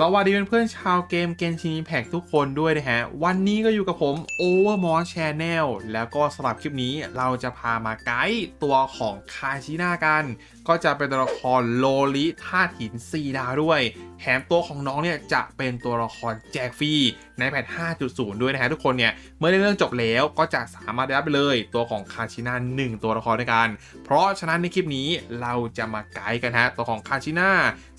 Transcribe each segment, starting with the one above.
สวัสดีเพื่อนๆชาวเกมเกนชินิแพกทุกคนด้วยนะฮะ วันนี้ก็อยู่กับผม Overmore Channel แล้วก็สำหรับคลิปนี้เราจะพามาไกด์ตัวของคาชิน่ากัน ก็จะเป็นตัวละครโลลิธาตุหิน 4 ดาวด้วยแถมตัวของน้องเนี่ยจะเป็นตัวละครแจกฟรีในแพท 5.0 ด้วยนะฮะทุกคนเนี่ย เมื่อได้เรื่องจบแล้วก็จะสามารถได้รับไปเลยตัวของคาชิน่า1ตัวละครด้วยกัน เพราะฉะนั้นในคลิปนี้เราจะมาไกด์กันฮะตัวของคาชิน่า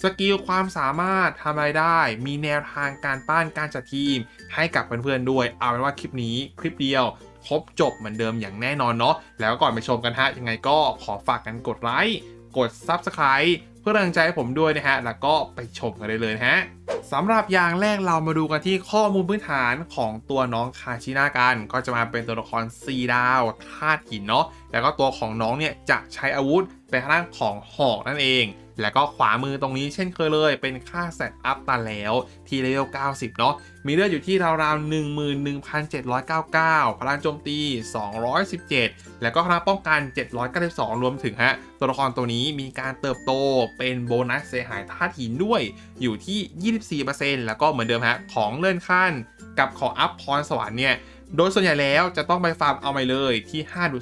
สกิลความสามารถทำอะไรได้ มีแนวทางการป้านการจัดทีม ให้กับเพื่อนๆด้วย เอาเป็นว่าคลิปนี้คลิปเดียวครบจบเหมือนเดิมอย่างแน่นอนเนาะแล้วก่อนไปชมกันฮะยังไงก็ขอฝากกันกดไลค์ กด Subscribe เพื่อแรงใจให้ผมด้วยนะฮะ แล้วก็ไปชมกันได้เลยนะฮะสำหรับอย่างแรกเรามาดูกันที่ข้อมูลพื้นฐานของตัวน้องคาชินากัน ก็จะมาเป็นตัวละคร4ดาวธาตุหินเนาะแล้วก็ตัวของน้องเนี่ยจะใช้อาวุธเป็นทางของหอกนั่นเอง แล้วก็ขวามือตรงนี้เช่นเคยเลย เป็นค่าเซตอัพตันแล้วที่เลเวล90 เนาะมีเลือดอยู่ที่ราวๆ11,799 พลังโจมตี 217 แล้วก็พลังป้องกัน 792 รวมถึงฮะ ตัวละครตัวนี้มีการเติบโตเป็นโบนัสเสียหายธาตุหินด้วยอยู่ที่ 24%แล้วก็เหมือนเดิมฮะ ของเลื่อนขั้นกับของอัพพรสวรรค์เนี่ยโดยส่วนใหญ่แล้วจะต้องไปฟาร์มเอาไปเลยที่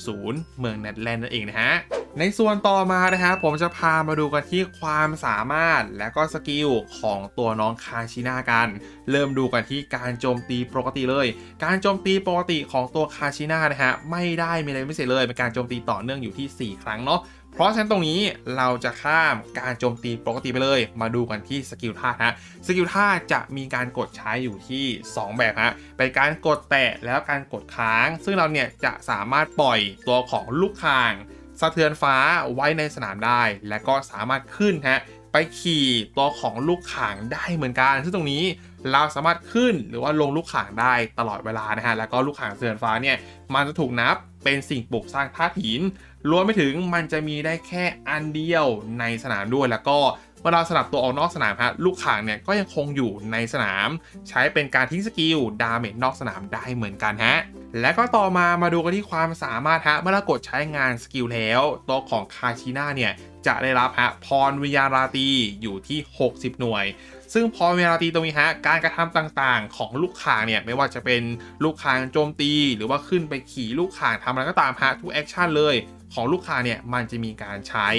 5.0 เมืองเนตแลนด์นั่นเองนะฮะ ในส่วนต่อมานะฮะผมจะพามาดูกันที่ความสามารถและก็สกิลของตัวน้องคาชิน่ากัน เริ่มดูกันที่การโจมตีปกติเลย การโจมตีปกติของตัวคาชิน่านะฮะไม่ได้มีอะไรพิเศษเลยเป็นการโจมตีต่อเนื่องอยู่ที่ 4 ครั้งเนาะเพราะฉะนั้นตรงนี้เราจะข้ามการโจมตีปกติไปเลย มาดูกันที่สกิลท่าฮะสกิลท่าจะมีการกดใช้อยู่ที่ 2 แบบฮะเป็นการกดแตะแล้วการกดค้าง ซึ่งเราเนี่ยจะสามารถปล่อยตัวของลูกคาง สะเทือนฟ้าไว้ในสนามได้ และก็สามารถขึ้นฮะไปขี่ตัวของลูกข่างได้เหมือนกัน ซึ่งตรงนี้เราสามารถขึ้นหรือว่าลงลูกข่างได้ตลอดเวลานะฮะแล้วก็ลูกข่างสะเทือนฟ้าเนี่ยมันจะถูกนับเป็นสิ่งปลูกสร้างธาตุหินรวมไปถึงมันจะมีได้แค่อันเดียวในสนามด้วยแล้วก็ เมื่อเราสลับตัวออกนอกสนามฮะลูกข่างเนี่ยก็ยังคงอยู่ในสนาม ใช้เป็นการทิ้งสกิลดาเมจนอกสนามได้เหมือนกันฮะและก็ต่อมามาดูกันที่ความสามารถฮะเมื่อกดใช้งานสกิลแล้วตัวของคาชิน่าเนี่ยจะได้รับฮะพรวิญญาณราตีอยู่ที่ 60 หน่วย ซึ่งพรวิญญาณราตีตรงนี้ฮะการกระทำต่างๆ ของลูกขางเนี่ยไม่ว่าจะเป็นลูกขางโจมตี หรือว่าขึ้นไปขี่ลูกขางทำอะไรก็ตามฮะทุกแอคชั่นเลย ของลูกค้าเนี่ยมันจะมีการใช้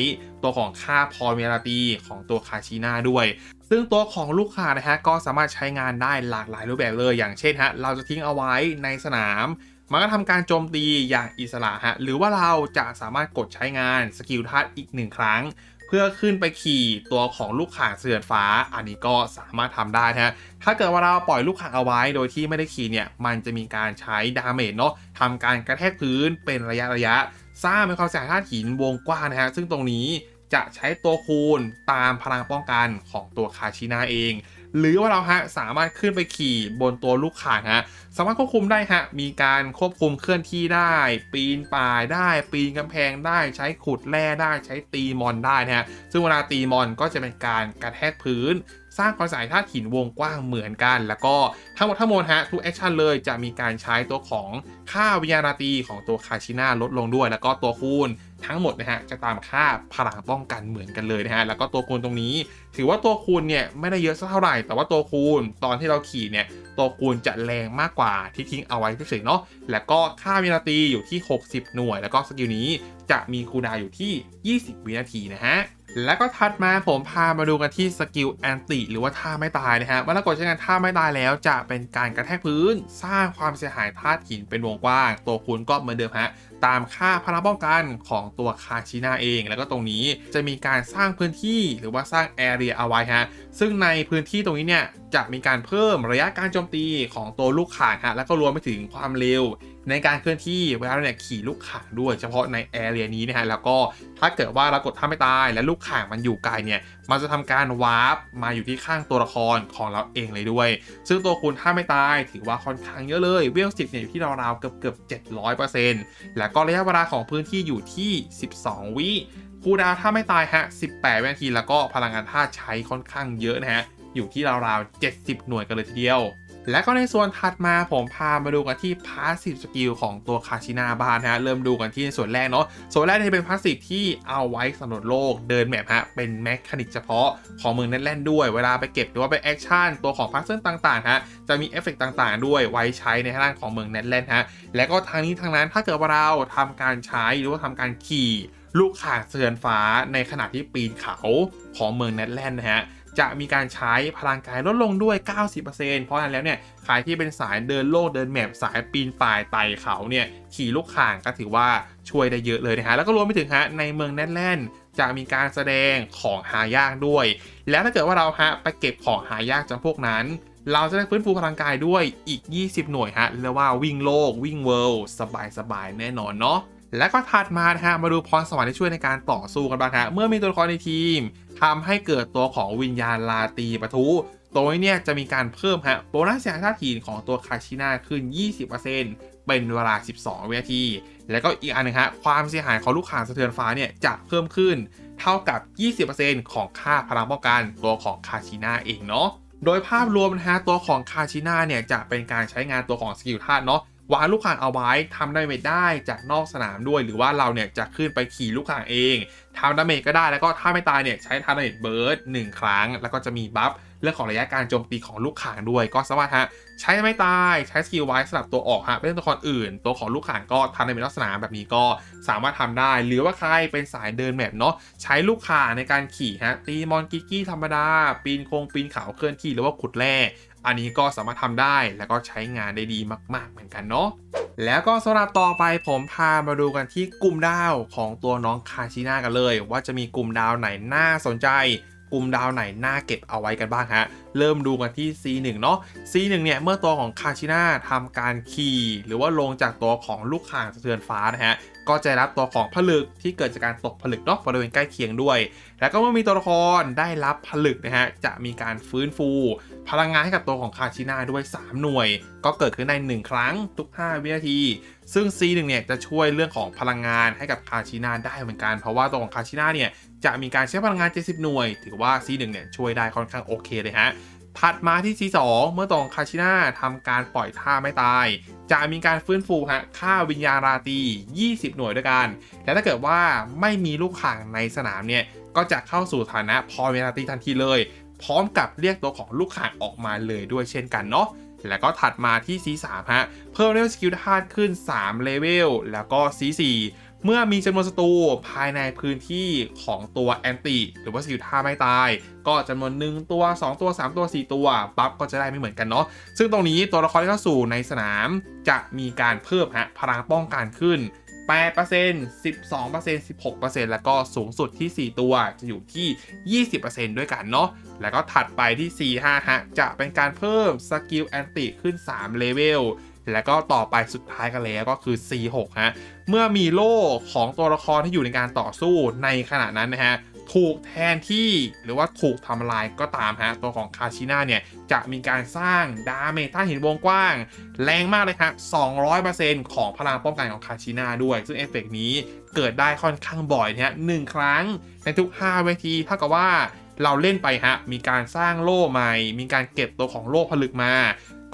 ตัวของค่าพอเมลาตีของตัวคาชิน่าด้วย ซึ่งตัวของลูกค้านะฮะก็สามารถใช้งานได้หลากหลายรูปแบบเลย อย่างเช่นฮะเราจะทิ้งเอาไว้ในสนาม มันก็ทำการโจมตีอย่างอิสระฮะหรือว่าเราจะสามารถกดใช้งานสกิลทัศอีกหนึ่งครั้งเพื่อขึ้นไปขี่ตัวของลูกข่างเสือนฟ้า อันนี้ก็สามารถทำได้นะฮะ ถ้าเกิดว่าเราปล่อยลูกข่างเอาไว้โดยที่ไม่ได้ขี่เนี่ย มันจะมีการใช้ดาเมจเนาะทำการกระแทกพื้นเป็นระยะระยะ สร้างเป็นความสียหายธาตุหินวงกว้างนะฮะ ซึ่งตรงนี้จะใช้ตัวคูณตามพลังป้องกันของตัวคาชินาเอง หรือว่าเราฮะสามารถขึ้นไปขี่บนตัวลูกข่างฮะ สามารถควบคุมได้ฮะ มีการควบคุมเคลื่อนที่ได้ ปีนป่ายได้ ปีนกำแพงได้ ใช้ขุดแร่ได้ ใช้ตีมอนได้นะฮะ ซึ่งเวลาตีมอนก็จะเป็นการกระแทกพื้น สร้างความสายธาตุหินวงกว้างเหมือนกัน แล้วก็ทั้งหมดทั้งมวลฮะทุกแอคชั่นเลยจะมีการใช้ตัวของค่าวิญญาณตีของตัวคาชิน่าลดลงด้วย แล้วก็ตัวคูณทั้งหมดนะฮะจะตามค่าพลังป้องกันเหมือนกันเลยนะฮะแล้วก็ตัวคูณตรงนี้ ถือว่าตัวคูณเนี่ยไม่ได้เยอะสักเท่าไหร่ แต่ว่าตัวคูณตอนที่เราขี่เนี่ยตัวคูณจะแรงมากกว่าที่ทิ้งเอาไว้เฉยๆเนาะแล้วก็ค่าวินาทีอยู่ที่ 60 หน่วย แล้วก็สกิลนี้จะมีคูลดาอยู่ที่ 20 วินาทีนะฮะ แล้วก็ถัดมาผมพามาดูกันที่สกิลแอนติหรือว่าท่าไม่ตายนะฮะเมื่อเรากดใช้งานท่าไม่ตายแล้วจะเป็นการกระแทกพื้น สร้างความเสียหายธาตุหินเป็นวงกว้าง ตัวคูณก็เหมือนเดิมฮะตามค่าพลังป้องกันของตัวคาชินาเอง แล้วก็ตรงนี้จะมีการสร้างพื้นที่หรือว่าสร้างแอเรียเอาไว้ฮะซึ่งในพื้นที่ตรงนี้เนี่ยจะมีการเพิ่มระยะการโจมตีของตัวลูกข่างฮะแล้วก็รวมไปถึงความเร็วในการเคลื่อนที่เวลาเราเนี่ยขี่ลูกข่างด้วยเฉพาะในแอเรียนี้นะฮะแล้วก็ถ้าเกิดว่าเรากดท่าไม่ตายและลูกข่างมันอยู่ไกลเนี่ย มันจะทำการวาร์ปมาอยู่ที่ข้างตัวละครของเราเองเลยด้วย ซึ่งตัวคุณท่าไม่ตายถือว่าค่อนข้างเยอะเลย เวลสิบเนี่ยอยู่ที่ราวๆเกือบเกือบเจ็ดร้อยเปอร์เซ็นต์และก็ระยะเวลาของพื้นที่อยู่ที่ 12 วิคูดาวถ้าไม่ตายฮะ 18 วินาที แล้วก็พลังงานธาตุใช้ค่อนข้างเยอะนะฮะ อยู่ที่ราวๆ70 หน่วยกันเลยทีเดียว และก็ในส่วนถัดมาผมพามาดูกันที่พาสซีฟสกิลของตัวคาชินาบานฮะ เริ่มดูกันที่ส่วนแรกเนาะ ส่วนแรกจะเป็นพาสซีฟที่เอาไว้สำรวจโลกเดินแมพฮะ เป็นแมคคานิกเฉพาะของเมืองเนตแลนด์ด้วย เวลาไปเก็บหรือว่าไปแอคชั่นตัวของพัซเซิลต่างๆฮะ จะมีเอฟเฟกต่างๆ ด้วยไว้ใช้ในด้านของเมืองเนตแลนด์ฮะ และก็ทางนี้ทางนั้นถ้าเกิดว่าเราทำการใช้หรือว่าทำการขี่ลูกข่างเสือนฟ้าในขณะที่ปีนเขาของเมืองเนตแลนด์นะฮะ จะมีการใช้พลังกายลดลงด้วย 90%เพราะฉะนั้นแล้วเนี่ยใครที่เป็นสายเดินโลกเดินแมปสายปีนป่ายไต่เขาเนี่ยขี่ลูกข่างก็ถือว่าช่วยได้เยอะเลยนะฮะแล้วก็รวมไปถึงฮะในเมืองแนทแลนด์จะมีการแสดงของหายากด้วย แล้วถ้าเกิดว่าเราฮะไปเก็บของหายากจำพวกนั้น เราจะได้ฟื้นฟูพลังกายด้วยอีก 20 หน่วยฮะเรียกว่าวิ่งโลกวิ่งเวิลด์สบายๆแน่นอนเนาะ และก็ถัดมานะฮะมาดูพรสวรรค์ที่ช่วยในการต่อสู้กันบ้างฮะเมื่อมีตัวละครในทีมทำให้เกิดตัวของวิญญาณลาตีปะทุตัวนี้เนี่ยจะมีการเพิ่มฮะโบนัสเสียงท่าทีของตัวคาชิน่าขึ้น 20%เป็นเวลา 12 วินาที แล้วก็อีกอันหนึงฮะความเสียหายของลูกข่างสะเทือนฟ้าเนี่ยจะเพิ่มขึ้นเท่ากับ 20%ของค่าพลังป้องกันตัวของคาชิน่าเองเนาะโดยภาพรวมนะฮะตัวของคาชิน่าเนี่ยจะเป็นการใช้งานตัวของสกิลธาตุเนาะ วางลูกข่างเอาไว้ทำดาเมจได้จากนอกสนามด้วย หรือว่าเราเนี่ยจะขึ้นไปขี่ลูกข่างเองทำดาเมจก็ได้แล้วก็ถ้าไม่ตายเนี่ยใช้ทำดาเมจเบิร์ดหนึ่งครั้ง แล้วก็จะมีบัฟเรื่องของระยะการโจมตีของลูกข่างด้วย ก็สามารถฮะใช้ไม่ตายใช้สกิลไว้สลับตัวออกฮะเป็นตัวละครอื่น ตัวของลูกข่างก็ทำในเมจนอกสนามแบบนี้ก็สามารถทำได้ หรือว่าใครเป็นสายเดินแมปเนาะใช้ลูกข่างในการขี่ฮะตีมอนกิกกี้ธรรมดาปีนโคงปีนเขาเคลื่อนที่หรือว่าขุดแร่ อันนี้ก็สามารถทำได้แล้วก็ใช้งานได้ดีมาก ๆ เหมือนกันเนาะแล้วก็สำหรับต่อไปผมพามาดูกันที่กลุ่มดาวของตัวน้องคาชิน่ากันเลย ว่าจะมีกลุ่มดาวไหนน่าสนใจกลุ่มดาวไหนน่าเก็บเอาไว้กันบ้างฮะ เริ่มดูกันที่ C1 เนาะ C1 เนี่ยเมื่อตัวของคาชิน่าทำการขี่หรือว่าลงจากตัวของลูกข่างสะเทือนฟ้านะฮะ ก็จะรับตัวของผลึกที่เกิดจากการตกผลึกเนาะบริเวณใกล้เคียงด้วย แล้วก็เมื่อมีตัวละครได้รับผลึกนะฮะจะมีการฟื้นฟู พลังงานให้กับตัวของคาชิน่าด้วย 3 หน่วย ก็เกิดขึ้นใน1ครั้งทุก 5 วินาที ซึ่ง C1 เนี่ยจะช่วยเรื่องของพลังงานให้กับคาชิน่าได้เหมือนกัน เพราะว่าตัวของคาชิน่าเนี่ยจะมีการใช้พลังงาน 70 หน่วย ถือว่า C1 เนี่ยช่วยได้ค่อนข้างโอเคเลยฮะ ถัดมาที่ C2 เมื่อตรงคาชิน่าทำการปล่อยท่าไม่ตาย จะมีการฟื้นฟูฮะค่าวิญญาณราตี 20 หน่วยด้วยกัน และถ้าเกิดว่าไม่มีลูกข่างในสนามเนี่ย ก็จะเข้าสู่ฐานะพอเวลาตีทันทีเลย พร้อมกับเรียกตัวของลูกข่างออกมาเลยด้วยเช่นกันเนาะแล้วก็ถัดมาที่ C3 ฮะเพิ่มเลเวลสกิลธาตุขึ้น 3 เลเวลแล้วก็ C4 เมื่อมีจำนวนศัตรูภายในพื้นที่ของตัวแอนติหรือว่าสกิลท่าไม่ตาย ก็จำนวน 1 ตัว 2 ตัว 3 ตัว 4 ตัวบัฟก็จะได้ไม่เหมือนกันเนาะซึ่งตรงนี้ตัวละครที่เข้าสู่ในสนามจะมีการเพิ่มฮะพลังป้องกันขึ้น 8% 12% 16%แล้วก็สูงสุดที่ 4 ตัวจะอยู่ที่ 20%ด้วยกันเนาะ แล้วก็ถัดไปที่ 4 5 ฮะ จะเป็นการเพิ่มสกิลแอนติขึ้น 3 เลเวล แล้วก็ต่อไปสุดท้ายกันแล้วก็คือ C6 ฮะ เมื่อมีโล่ของตัวละครที่อยู่ในการต่อสู้ในขณะนั้นนะฮะถูกแทนที่หรือว่าถูกทำลายก็ตามฮะ ตัวของคาชิน่าเนี่ย จะมีการสร้างดาเมจท่าหินวงกว้าง แรงมากเลยครับ200%ของพลังป้องกันของคาชิน่าด้วย ซึ่งเอฟเฟกต์นี้เกิดได้ค่อนข้างบ่อยนะฮะหนึ่งครั้งในทุก 5 เวทีเท่ากับว่าเราเล่นไปฮะ มีการสร้างโล่ใหม่ มีการเก็บตัวของโล่ผลึกมา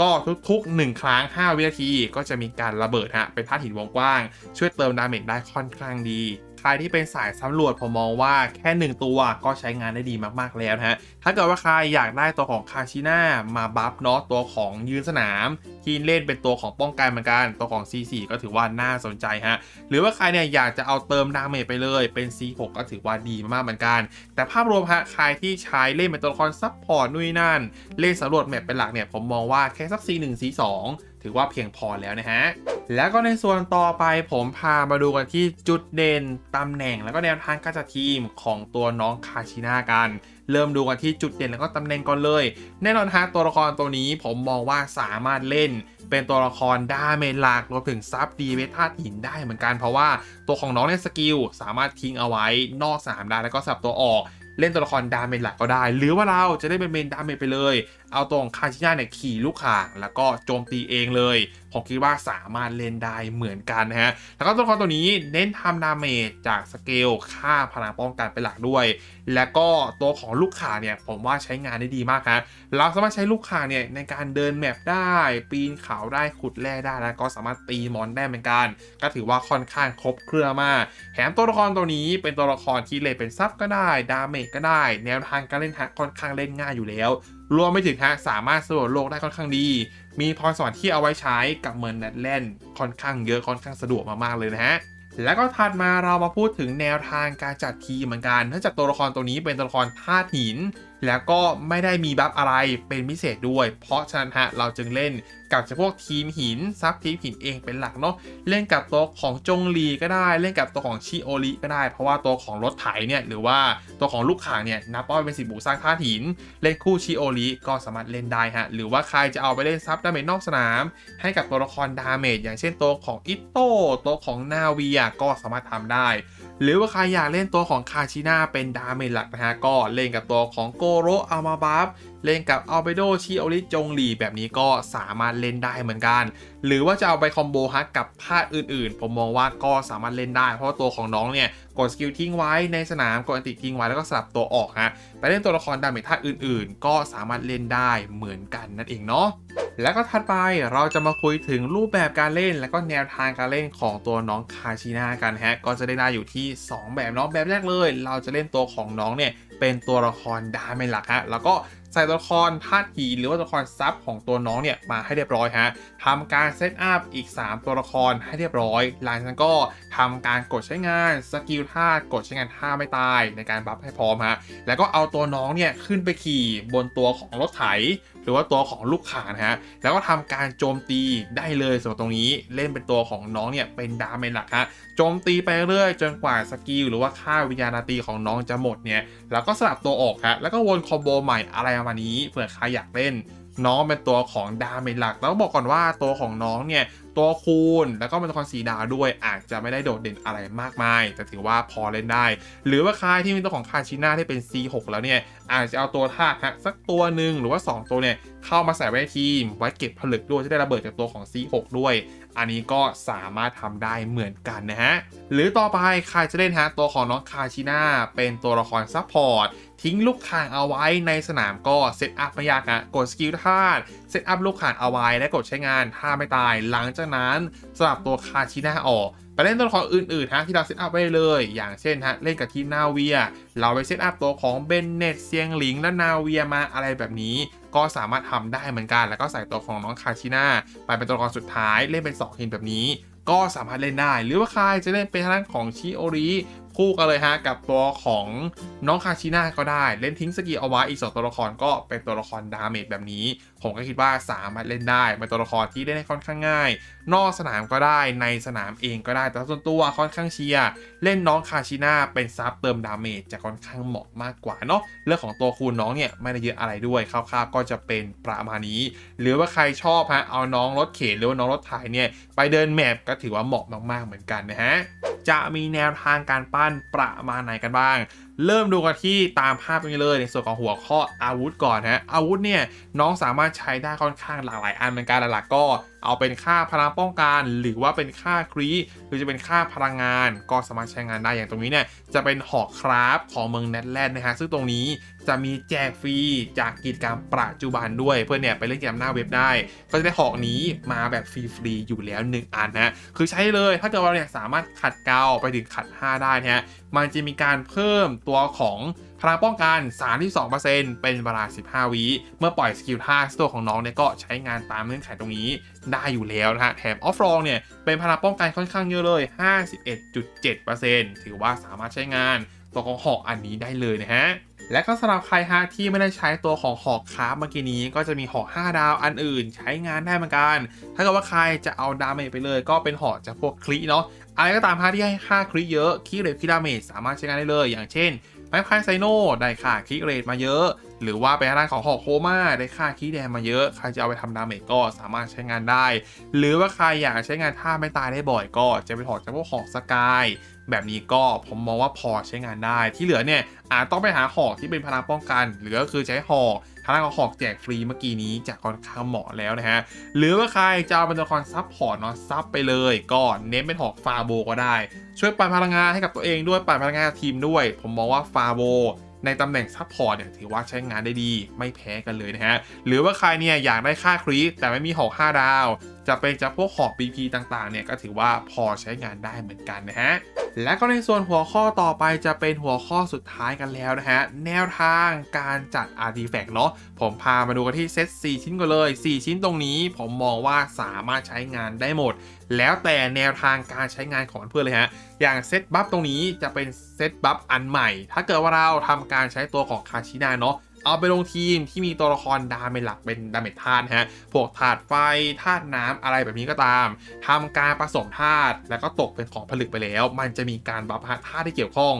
ก็ทุกๆ 1 ครั้ง 5 วินาที ก็จะมีการระเบิดฮะเป็นท่าหินวงกว้าง ช่วยเติมดาเมจได้ค่อนข้างดี ใครที่เป็นสายสำรวจผมมองว่าแค่ 1 ตัวก็ใช้งานได้ดีมากๆแล้วนะฮะ ถ้าเกิดว่าใครอยากได้ตัวของคาชิน่ามาบัฟเนาะตัวของยืนสนามที่เล่นเป็นตัวของป้องกันเหมือนกันตัวของ C4 ก็ถือว่าน่าสนใจฮะ หรือว่าใครเนี่ยอยากจะเอาเติมดาเมจไปเลยเป็น C6 ก็ถือว่าดีมากเหมือนกัน แต่ภาพรวมฮะใครที่ใช้เล่นเป็นตัวละครซับพอร์ตนู่นนั่น เล่นสำรวจแมปเป็นหลักเนี่ยผมมองว่าแค่สัก C1 C2 ถือว่าเพียงพอแล้วนะฮะ แล้วก็ในส่วนต่อไปผมพามาดูกันที่จุดเด่นตำแหน่งแล้วก็แนวทางการจัดทีมของตัวน้องคาชิน่ากัน เริ่มดูกันที่จุดเด่นแล้วก็ตำแหน่งก่อนเลย แน่นอนฮะตัวละครตัวนี้ผมมองว่าสามารถเล่นเป็นตัวละครดาเมจหลักรวมถึงซับดีเวทธาตุหินได้เหมือนกันเพราะว่าตัวของน้องในสกิลสามารถทิ้งเอาไว้นอกสนามได้แล้วก็สับตัวออกเล่นตัวละครดาเมจหลักก็ได้ หรือว่าเราจะได้เป็นเมนดาเมจไปเลย เอาตัวของคาชิน่าเนี่ยขี่ลูกข่างแล้วก็โจมตีเองเลย ผมคิดว่าสามารถเล่นได้เหมือนกันนะฮะ แล้วก็ตัวละครตัวนี้เน้นทำดาเมจจากสเกลค่าพลังป้องกันเป็นหลักด้วย แล้วก็ตัวของลูกข่างเนี่ยผมว่าใช้งานได้ดีมากครับเราสามารถใช้ลูกข่างเนี่ยในการเดินแมปได้ปีนเขาได้ขุดแร่ได้แล้วก็สามารถตีมอนได้เหมือนกัน ก็ถือว่าค่อนข้างครบเครื่องมากแถมตัวละครตัวนี้เป็นตัวละครที่เล่นเป็นซับก็ได้ดาเมจก็ได้ แนวทางการเล่นค่อนข้างเล่นง่ายอยู่แล้ว รวมไปถึงฮะสามารถสำรวจโลกได้ค่อนข้างดี มีพรสวรรค์ที่เอาไว้ใช้กับเมินแนทแลนค่อนข้างเยอะค่อนข้างสะดวกมากๆเลยนะฮะแล้วก็ถัดมาเรามาพูดถึงแนวทางการจัดทีมเหมือนกันเนื่องจากตัวละครตัวนี้เป็นตัวละครธาตุหิน แล้วก็ไม่ได้มีบัฟอะไรเป็นพิเศษด้วย เพราะฉะนั้นฮะเราจึงเล่นกับเฉพาะทีมหินซับทีมหินเองเป็นหลักเนาะเล่นกับตัวของจงลีก็ได้ เล่นกับตัวของชิโอริก็ได้ เพราะว่าตัวของรถไถเนี่ยหรือว่าตัวของลูกข่างเนี่ยนับว่าเป็นสิบบุกสร้างท่าตุหิน เล่นคู่ชิโอริก็สามารถเล่นได้ฮะหรือว่าใครจะเอาไปเล่นซับดาเมจนอกสนาม ให้กับตัวละครดาเมจอย่างเช่นตัวของอิโต้ตัวของนาเวียก็สามารถทำได้ หรือว่าใครอยากเล่นตัวของคาชิน่าเป็นดาเมจหลักนะฮะก็เล่นกับตัวของโกโรอามาบัฟเล่นกับอัลเบโดชิโอริจงหลีแบบนี้ก็สามารถเล่นได้เหมือนกัน หรือว่าจะเอาไปคอมโบฮักกับพาดอื่นๆ ผมมองว่าก็สามารถเล่นได้ เพราะตัวของน้องเนี่ยกดสกิลทิ้งไว้ในสนามกดอันติทิ้งไว้แล้วก็สลับตัวออกฮะไปเล่นตัวละครดาเมจท่าอื่นๆ ก็สามารถเล่นได้เหมือนกันนั่นเองเนาะ แล้วก็ถัดไปเราจะมาคุยถึงรูปแบบการเล่น และก็แนวทางการเล่นของตัวน้องคาชิน่ากันฮะก็จะได้ได้อยู่ที่ 2 แบบเน้องแบบแรกเลย เราจะเล่นตัวของน้องเนี่ยเป็นตัวละครดาเมจหลักฮะแล้วก็ใส่ตัวละครธาตุหินหรือว่าตัวละครซับของตัวน้องเนี่ยมาให้เรียบร้อยฮะทำการเซตอัพอีก 3 ตัวละครให้เรียบร้อย หลังจากนั้นก็ทำการกดใช้งานสกิลท่ากดใช้งานท่าไม่ตายในการบัฟให้พร้อมฮะแล้วก็เอาตัวน้องเนี่ยขึ้นไปขี่บนตัวของรถไถหรือว่าตัวของลูกข่านะฮะแล้วก็ทำการโจมตีได้เลยส่วนตรงนี้เล่นเป็นตัวของน้องเนี่ยเป็นดาเมจหลักฮะโจมตีไปเรื่อยจนกว่าสกิลหรือว่าค่าวิญญาณตีของน้องจะหมดเนี่ยแล้วก็สลับตัวออกฮะแล้วก็วนคอมโบใหม่อะไรประมาณนี้เผื่อใครอยากเล่นน้องเป็นตัวของดาเมจหลักแล้วบอกก่อนว่าตัวของน้องเนี่ย ตัวคูณ แล้วก็เป็นตัวละครสีดาวด้วย อาจจะไม่ได้โดดเด่นอะไรมากมาย แต่ถือว่าพอเล่นได้ หรือว่าใครที่มีตัวของคาชิน่าที่เป็น C6 แล้วเนี่ย อาจจะเอาตัวท่าฮะสักตัวหนึ่งหรือว่า 2 ตัวเนี่ย เข้ามาใส่ไว้ทีม ไว้เก็บผลึกด้วยจะได้ระเบิดจากตัวของ C6 ด้วย อันนี้ก็สามารถทำได้เหมือนกันนะฮะหรือต่อไปใครจะเล่นฮะตัวของน้องคาชิน่าเป็นตัวละครซัพพอร์ต ทิ้งลูกข่างเอาไว้ในสนามก็เซตอัพไม่ยากอะกดสกิลท่าเซตอัพลูกข่างเอาไว้และกดใช้งานท่าไม่ตาย หลังจากนั้นสลับตัวคาชิน่าออกไปเล่นตัวละครอื่นๆฮะที่เราเซตอัพไว้เลย อย่างเช่นฮะเล่นกับทีมนาเวีย เราไปเซตอัพตัวของเบนเนตเซียงหลิงและนาเวียมาอะไรแบบนี้ ก็สามารถทำได้เหมือนกัน แล้วก็ใส่ตัวของน้องคาชิน่าไปเป็นตัวละครสุดท้ายเล่นเป็น2ทีมแบบนี้ ก็สามารถเล่นได้ หรือว่าใครจะเล่นเป็นทางด้านของชิโอริ คู่กันเลยฮะกับตัวของน้องคาชิน่าก็ได้ เล่นทิ้งสกีเอาไว้อีกสองตัวละครก็เป็นตัวละครดาเมจแบบนี้ ผมก็คิดว่าสามารถเล่นได้เป็นตัวละครที่เล่นได้ค่อนข้างง่าย นอกสนามก็ได้ในสนามเองก็ได้ แต่ส่วนตัวค่อนข้างเชียร์เล่นน้องคาชิน่าเป็นซับเติมดาเมจจะค่อนข้างเหมาะมากกว่าเนาะเรื่องของตัวคูณน้องเนี่ยไม่ได้เยอะอะไรด้วยคร่าวๆก็จะเป็นประมาณนี้ หรือว่าใครชอบฮะเอาน้องรถเข็นหรือว่าน้องรถไถเนี่ยไปเดินแมปก็ถือว่าเหมาะมากๆเหมือนกันนะฮะจะมีแนวทางการปั้นประมาณไหนกันบ้าง เริ่มดูกันที่ตามภาพนี้เลยในส่วนของหัวข้ออาวุธก่อนฮะอาวุธเนี่ยน้องสามารถใช้ได้ค่อนข้างหลากหลายอันเหมือนกันหลักๆก็ เอาเป็นค่าพลังป้องกัน หรือว่าเป็นค่าครีหรือจะเป็นค่าพลังงาน ก็สามารถใช้งานได้อย่างตรงนี้เนี่ยจะเป็นหอกคราฟของเมืองเนทแลนด์นะฮะซึ่งตรงนี้จะมีแจกฟรีจากกิจกรรมปัจจุบันด้วยเพื่อนเนี่ยไปเล่นเกมหน้าเว็บได้ ก็จะได้หอกนี้มาแบบฟรีๆอยู่แล้ว 1 อันนะคือใช้เลยถ้าเกิดว่าเนี่ยสามารถขัดเกาไปถึงขัด 5 ได้นะฮะมันจะมีการเพิ่มตัวของ พลังป้องกัน 32%เป็นเวลา 15 วิเมื่อปล่อยสกิลท่าตัวของน้องเนี่ยก็ใช้งานตามเงื่อนไขตรงนี้ได้อยู่แล้วนะฮะแถมออฟรองเนี่ยเป็นพลังป้องกันค่อนข้างเยอะเลย 51.7%ถือว่าสามารถใช้งานตัวของหอกอันนี้ได้เลยนะฮะและก็สำหรับใครฮะที่ไม่ได้ใช้ตัวของหอกคราฟเมื่อกี้นี้ก็จะมีหอก 5 ดาวอันอื่น ใช้งานได้เหมือนกัน ถ้าเกิดว่าใครจะเอาดาเมจไปเลย ก็เป็นหอกจากพวกคลีเนาะอะไรก็ตามฮะที่ให้ค่าคลีเยอะคีเรฟคีดาเมจสามารถใช้งานได้เลย อย่างเช่น ไม้พายไซโนได้ค่าคิกเรทมาเยอะ หรือว่าไปทางด้านของหอกโคมาได้ค่าคิแดงมาเยอะ ใครจะเอาไปทำดาเมจก็สามารถใช้งานได้ หรือว่าใครอยากใช้งานท่าไม่ตายได้บ่อยก็จะไปถอดจากพวกหอกสกายแบบนี้ก็ผมมองว่าพอใช้งานได้ ที่เหลือเนี่ยอาจต้องไปหาหอกที่เป็นพลังป้องกัน หรือก็คือใช้หอก ทางด้านของหอกแจกฟรีเมื่อกี้นี้จะค่อนข้างเหมาะแล้วนะฮะ หรือว่าใครจะเอาเป็นตัวละครซับพอร์ตเนาะซับไปเลยก็เน้นเป็นหอกฟาโบก็ได้ ช่วยปั่นพลังงานให้กับตัวเองด้วยปั่นพลังงานทีมด้วย ผมมองว่าฟาโบในตำแหน่งซับพอร์ตเนี่ยถือว่าใช้งานได้ดีไม่แพ้กันเลยนะฮะ หรือว่าใครเนี่ยอยากได้ค่าครีแต่ไม่มีหอก5ดาว จะเป็นจากพวกหอก BP ต่างๆ เนี่ยก็ถือว่าพอใช้งานได้เหมือนกันนะฮะ และก็ในส่วนหัวข้อต่อไปจะเป็นหัวข้อสุดท้ายกันแล้วนะฮะ แนวทางการจัดอาร์ติแฟกต์เนาะผมพามาดูกันที่เซต4 ชิ้นกันเลย 4 ชิ้นตรงนี้ผมมองว่าสามารถใช้งานได้หมด แล้วแต่แนวทางการใช้งานของเพื่อนเลยฮะ อย่างเซตบัฟตรงนี้จะเป็นเซตบัฟอันใหม่ ถ้าเกิดว่าเราทำการใช้ตัวของคาชินาเนาะ เอาไปลงทีมที่มีตัวละครดาเมจหลักเป็นดาเมจธาตุฮะ พวกธาตุไฟธาตุน้ำอะไรแบบนี้ก็ตามทำการผสมธาตุแล้วก็ตกเป็นของผลึกไปแล้ว มันจะมีการบัฟธาตุที่เกี่ยวข้อง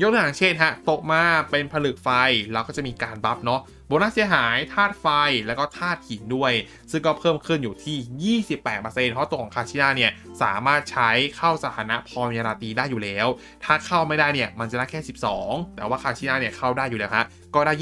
ยกตัวอย่างเช่นฮะตกมาเป็นผลึกไฟเราก็จะมีการบัฟเนาะโบนัสเสียหายธาตุไฟแล้วก็ธาตุหินด้วย ซึ่งก็เพิ่มขึ้นอยู่ที่ 28%เพราะตัวของคาชินาเนี่ยสามารถใช้เข้าสถานะพรยาราตีได้อยู่แล้ว ถ้าเข้าไม่ได้เนี่ยมันจะได้แค่ 12 แต่ว่าคาชินาเนี่ยเข้าได้อยู่แล้วฮะก็ได้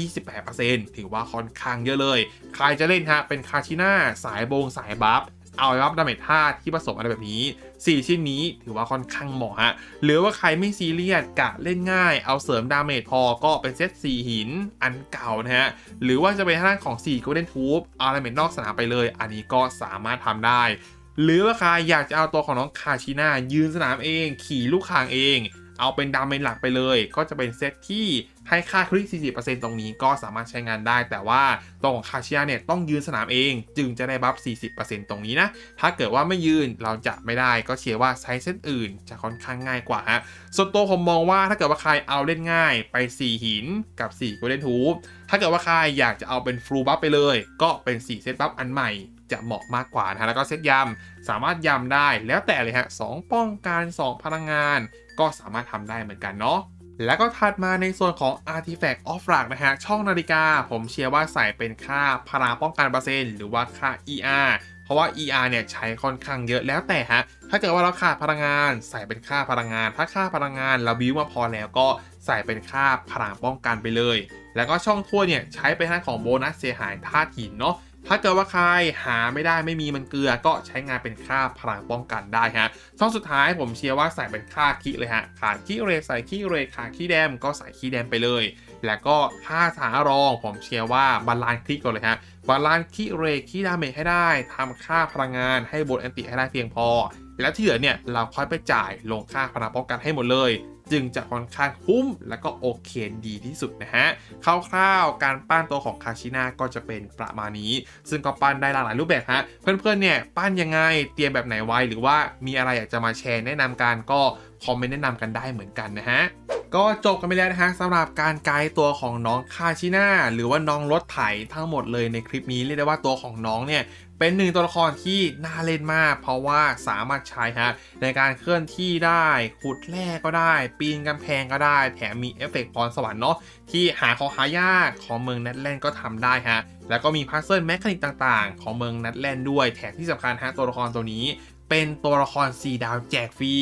28%ถือว่าค่อนข้างเยอะเลย ใครจะเล่นฮะเป็นคาชินาสายโบงสายบัฟเอาไปบัฟดาเมจธาตุที่ผสมอะไรแบบนี้ 4 ชิ้นนี้ถือว่าค่อนข้างเหมาะฮะ หรือว่าใครไม่ซีเรียสกะเล่นง่าย เอาเสริมดาเมจพอก็เป็นเซต 4 หินอันเก่านะฮะ หรือว่าจะเป็นทางด้านของ 4 Golden Tube เอาดาเมจนอกสนามไปเลย อันนี้ก็สามารถทำได้ หรือว่าใครอยากจะเอาตัวของน้องคาชิน่ายืนสนามเอง ขี่ลูกคางเอง เอาเป็นดาเมจหลักไปเลย ก็จะเป็นเซตที่ ให้ค่าคลิก 40%ตรงนี้ก็สามารถใช้งานได้ แต่ว่าตัวของคาชิน่าเนี่ยต้องยืนสนามเอง จึงจะได้บัฟ 40%ตรงนี้นะ ถ้าเกิดว่าไม่ยืนเราจะไม่ได้ก็เชียร์ว่าใช้เซตอื่นจะค่อนข้างง่ายกว่าฮะส่วนตัวผมมองว่าถ้าเกิดว่าใครเอาเล่นง่ายไป 4 หินกับ4 Golden Tube ถ้าเกิดว่าใครอยากจะเอาเป็นฟลูบัฟไปเลย ก็เป็น 4 เซตบัฟอันใหม่จะเหมาะมากกว่านะฮะแล้วก็เซตยำสามารถยำได้แล้วแต่เลยฮะ2ป้องกัน2พลังงาน ก็สามารถทำได้เหมือนกันเนาะ แล้วก็ถัดมาในส่วนของ Artifact of Luck นะฮะ ช่องนาฬิกา ผมเชียร์ว่าใส่เป็นค่าพลังป้องกันเปอร์เซ็นต์หรือว่าค่า ER เพราะว่า ER เนี่ยใช้ค่อนข้างเยอะแล้วแต่ฮะ ถ้าเกิดว่าเราขาดพลังงานใส่เป็นค่าพลังงาน ถ้าค่าพลังงานเราบิวมาพอแล้วก็ใส่เป็นค่าพลังป้องกันไปเลย แล้วก็ช่องถ้วเนี่ยใช้เป็นทางของโบนัสเสียหายธาตุหินเนาะ ถ้าเกิดว่าใครหาไม่ได้ไม่มีมันเกลือก็ใช้งานเป็นค่าพลังป้องกันได้ฮะช่องสุดท้ายผมเชียร์ว่าใส่เป็นค่าคิเลยฮะขาดคิเรใส่คิเรขาดคิแดมก็ใส่คิแดมไปเลย แล้วก็ค่าสารองผมเชียร์ว่าบาลานซ์คลิก่อนเลยฮะบาลานซ์คิเรคิดาเมจให้ได้ทำค่าพลังงานให้บนแอนติให้ได้เพียงพอ แล้วที่เหลือเนี่ยเราค่อยไปจ่ายลงค่าพลังป้องกันให้หมดเลย จึงจะค่อนข้างคุ้มและก็โอเคดีที่สุดนะฮะคร่าวๆการปั้นตัวของคาชิน่าก็จะเป็นประมาณนี้ ซึ่งก็ปั้นได้หลากหลายรูปแบบฮะเพื่อนๆเนี่ยปั้นยังไงเตรียมแบบไหนไว้หรือว่ามีอะไรอยากจะมาแชร์แนะนำการก็ คอมเมนต์แนะนำกันได้เหมือนกันนะฮะก็จบกันไปแล้วนะฮะสำหรับการกด์ตัวของน้องคาชิน่าหรือว่าน้องรถไถทั้งหมดเลยในคลิปนี้เรียกได้ว่าตัวของน้องเนี่ยเป็นหนึ่งตัวละครที่น่าเล่นมาก เพราะว่าสามารถใช้ฮะในการเคลื่อนที่ได้ขุดแร่ก็ได้ ปีนกำแพงก็ได้ แถมมีเอฟเฟกต์พรสวรรค์เนาะที่หาของหายากของเมืองนัดแลนด์ก็ทำได้ฮะแล้วก็มีพัซเซิลแมคานิกต่างๆ ของเมืองนัดแลนด์ด้วยแถมที่สำคัญฮะตัวละครตัวนี้เป็นตัวละคร 4 ดาวแจกฟรี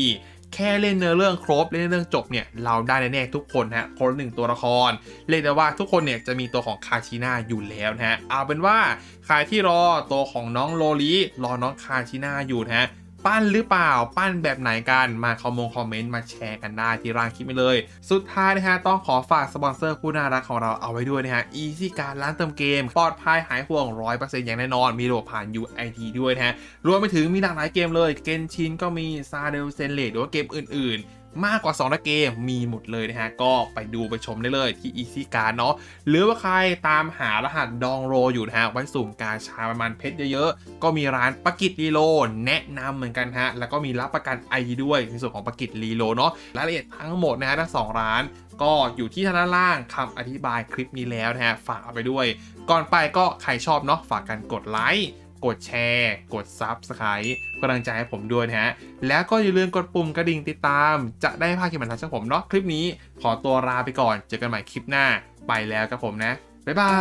แค่เล่นเนื้อเรื่องครบเล่นเรื่องจบเนี่ยเราได้แน่ๆทุกคนฮะคนหนึ่งตัวละคร เรียกได้ว่าทุกคนเนี่ยจะมีตัวของคาชิน่าอยู่แล้วนะฮะเอาเป็นว่าใครที่รอตัวของน้องโลลิรอน้องคาชิน่าอยู่นะฮะ ปั้นหรือเปล่าปั้นแบบไหนกันมาคอมมงคอมเมนต์มาแชร์กันได้ที่ร่างคลิปไปเลย สุดท้ายนะฮะต้องขอฝากสปอนเซอร์ผู้น่ารักของเราเอาไว้ด้วยนะฮะ Easy การร้านเติมเกมปลอดภัยหายห่วง100%อย่างแน่นอน มีระบบผ่าน UID ด้วยนะฮะรวมไปถึงมีหลากหลายเกมเลยเกนชินก็มีซาเดลเซนเลหรือว่าเกมอื่นๆ มากกว่า2นักเกมมีหมดเลยนะฮะ ก็ไปดูไปชมได้เลยที่ Easy Card เนาะหรือว่าใครตามหารหัสดองโรอยู่นะฮะ ไว้สุ่มกาชาประมาณเพชรเยอะๆ ก็มีร้านปากิจรีโลแนะนำเหมือนกันฮะ แล้วก็มีรับประกัน ID ด้วยในส่วนของปากิจรีโลเนาะรายละเอียดทั้งหมดนะฮะทั้งสองร้านก็อยู่ที่ทางด้านล่างคำอธิบายคลิปนี้แล้วนะฮะ ฝากเอาไปด้วย ก่อนไปก็ใครชอบเนาะฝากกันกดไลค์ กดแชร์ กด Subscribe กำลังใจให้ผมด้วยนะฮะ แล้วก็อย่าลืมกดปุ่มกระดิ่งติดตาม จะได้ภาคคลิปใหม่ทันช่อผมเนาะคลิปนี้ ขอตัวลาไปก่อน เจอกันใหม่คลิปหน้าไปแล้วครับผมนะ บ๊ายบา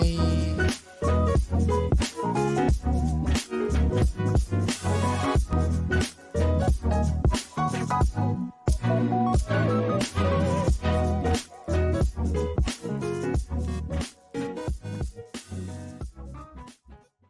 ย